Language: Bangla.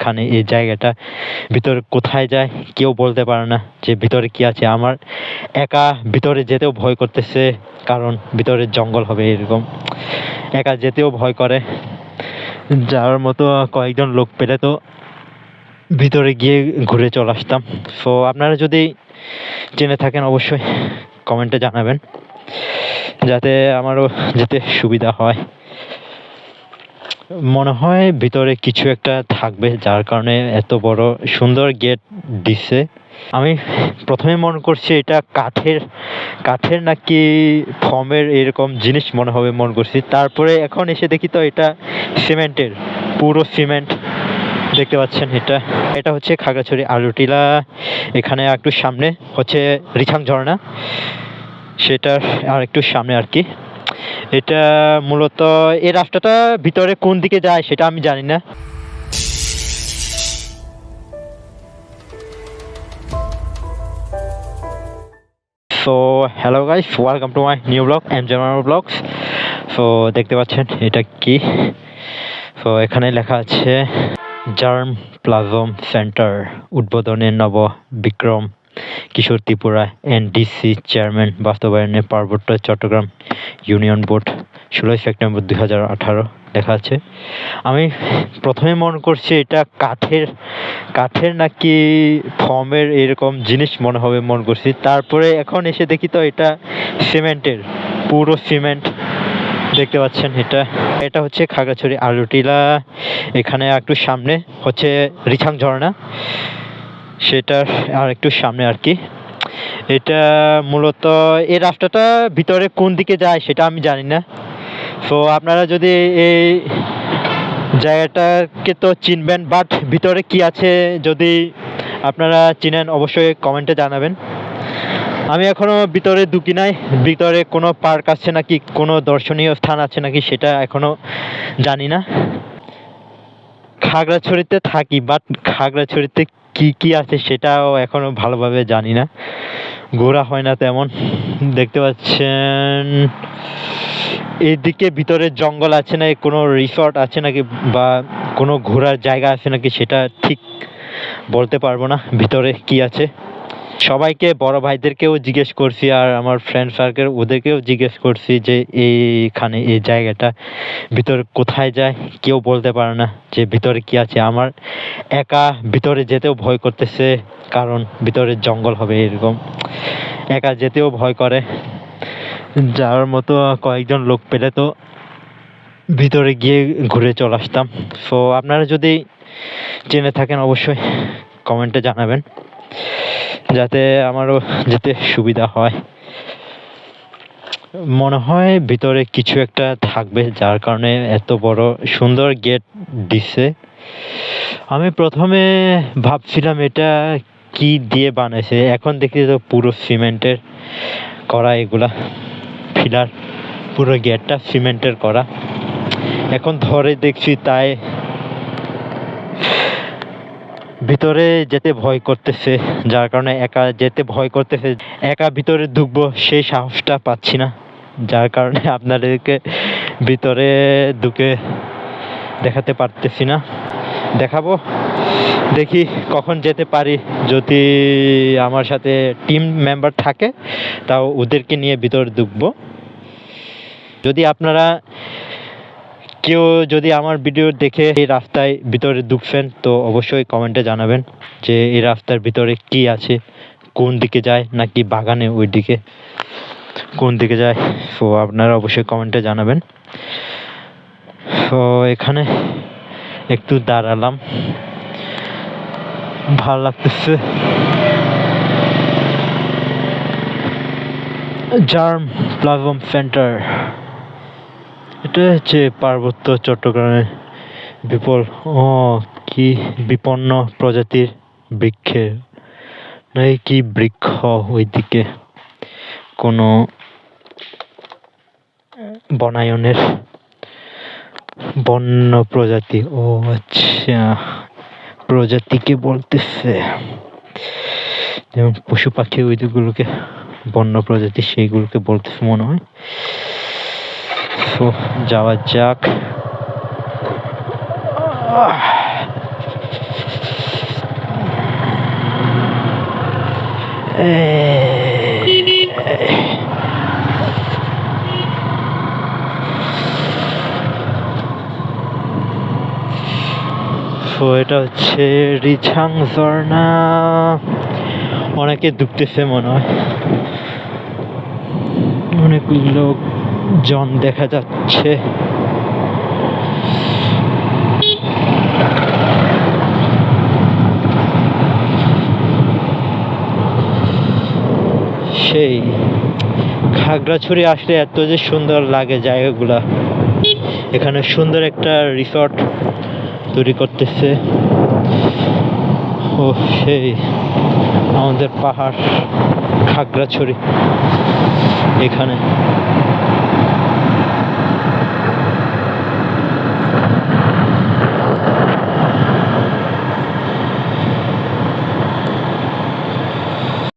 এখানে এই জায়গাটা ভিতরে কোথায় যায় কেউ বলতে পারে না যে ভিতরে কি আছে। আমার একা ভিতরে যেতেও ভয় করতেছে, কারণ ভিতরে জঙ্গল হবে এরকম। একা যেতেও ভয় করে। যাওয়ার মতো কয়েকজন লোক পেলে তো ভিতরে গিয়ে ঘুরে চলে আসতাম। সো আপনারা যদি জেনে থাকেন অবশ্যই কমেন্টে জানাবেন, যাতে আমারও যেতে সুবিধা হয়। মনে হয় ভিতরে কিছু একটা থাকবে, যার কারণে এত বড় সুন্দর গেট দিচ্ছে আমি প্রথমে মনে করছি এটা কাঠের কাঠের নাকি ফর্মের এরকম জিনিস মনে হবে মনে করছি। তারপরে এখন এসে দেখি তো এটা সিমেন্টের, পুরো সিমেন্ট দেখতে পাচ্ছেন এটা। এটা হচ্ছে খাগড়াছড়ি আলুটিলা, এখানে একটু সামনে হচ্ছে রিছাং ঝর্ণা সেটার আর একটু সামনে আর কি। এটা মূলত এই রাস্তাটা ভিতরে কোন দিকে যায় সেটা আমি জানি না। So hello guys welcome to my new blog M gamer blogs so দেখতে পাচ্ছেন, এটা কি? সো এখানে লেখা আছে জার্ম প্লাজম সেন্টার উদ্বোধনে নব বিক্রম কিশোর ত্রিপুরা এনডিসি চেয়ারম্যান, বাস্তবায়নে পার্বত্য চট্টগ্রাম ইউনিয়ন বোর্ড, ষোলোই সেপ্টেম্বর দুই হাজার আঠারো লেখা আছে। আমি প্রথমে মনে করছি এটা কাঠের কাঠের নাকি ফর্মের এরকম জিনিস মনে হবে মনে করছি। তারপরে এখন এসে দেখি তো এটা সিমেন্টের, পুরো সিমেন্ট দেখতে পাচ্ছেন এটা। এটা হচ্ছে খাগড়াছড়ি আলুটিলা, এখানে একটু সামনে হচ্ছে রিছাং ঝর্ণা। সেটার আর একটু সামনে আর কি। এটা মূলত এই রাস্তাটা ভিতরে কোন দিকে যায় সেটা আমি জানি না। তো আপনারা যদি এই জায়গাটাকে তো চিনবেন বাট ভিতরে কি আছে যদি আপনারা চিনেন, অবশ্যই কমেন্টে জানাবেন। আমি এখনও ভিতরে ঢুকি নাই, ভিতরে কোনো পার্ক আছে নাকি, কোনো দর্শনীয় স্থান আছে নাকি সেটা এখনও জানি না। খাগড়াছড়িতে থাকি বাট খাগড়াছড়িতে কি কি আছে সেটাও এখনও ভালোভাবে জানি না। ঘোরা হয় না তেমন। দেখতে পাচ্ছেন, এদিকে ভিতরে জঙ্গল আছে না কোনো রিসর্ট আছে নাকি, বা কোনো ঘোরার জায়গা আছে নাকি সেটা ঠিক বলতে পারব না ভিতরে কি আছে। সবাইকে, বড় ভাইদেরকেও জিজ্ঞেস করছি আর আমার ফ্রেন্ড সার্কেল ওদেরকেও জিজ্ঞেস করছি যে এইখানে এই জায়গাটা ভিতরে কোথায় যায়? কেউ বলতে পারে না যে ভিতরে কি আছে। আমার একা ভিতরে যেতেও ভয় করতেছে, কারণ ভিতরে জঙ্গল হবে এরকম। একা যেতেও ভয় করে। যাওয়ার মতো কয়েকজন লোক পেলে তো ভিতরে গিয়ে ঘুরে চলে আসতাম। সো আপনারা যদি জেনে থাকেন অবশ্যই কমেন্টে জানাবেন। যাতে আমারও যেতে সুবিধা হয়। মনে হয় ভিতরে কিছু একটা থাকবে, যার কারণে এত বড় সুন্দর গেট দিচ্ছে আমি প্রথমে ভাবছিলাম এটা কি দিয়ে বানাইছে, এখন দেখি তো পুরো সিমেন্টের করা এগুলা। পিলার পুরো গেটটা সিমেন্টের করা। এখন ধরে দেখছি তাই ভিতরে যেতে ভয় করতেছে, যার কারণে একা যেতে ভয় করতেছে, একা ভিতরে ঢুকবো সেই সাহসটা পাচ্ছি না। যার কারণে আপনাদেরকে ভিতরে ঢুকে দেখাতে পারতেছি না। দেখাবো, দেখি কখন যেতে পারি। যদি আমার সাথে টিম মেম্বার থাকে, তাও ওদেরকে নিয়ে ভিতরে ঢুকবো। যদি আপনারা কেউ যদি আমার ভিডিও দেখে এই রাস্তায় ভিতরে ঢুকছেন, তো অবশ্যই কমেন্টে জানাবেন যে এই রাস্তার ভিতরে কি আছে, কোন দিকে যায় নাকি বাগানে ওই দিকে কোন দিকে যায়, তো আপনারা অবশ্যই কমেন্টে জানাবেন। তো এখানে একটু দাঁড়ালাম। ভালো লাগতেছে। জার্ম প্লাজম সেন্টার এটা হচ্ছে পার্বত্য চট্টগ্রামের বিপল, ও কি বিপন্ন প্রজাতির বৃক্ষের নাকি কি বৃক্ষ ওইদিকে কোনো বনায়নের বন্য প্রজাতি, ও আচ্ছা প্রজাতিকে বলতেছে। যেমন পশু পাখি ওইগুলোকে বন্য প্রজাতি সেইগুলোকে বলতেছে মনে হয়। একটু যাওয়া যাক। তো এটা হচ্ছে রিছাং ঝর্ণা। অনেকে ডুবতেছে মনে হয়। অনেক লোক জন দেখা যাচ্ছে। সেই খাগড়াছড়ি আসলে এত যে সুন্দর লাগে জায়গাগুলা। এখানে সুন্দর একটা রিসর্ট তৈরি করতেছে। ও সেই, আমাদের পাহাড় খাগড়াছড়ি এখানে।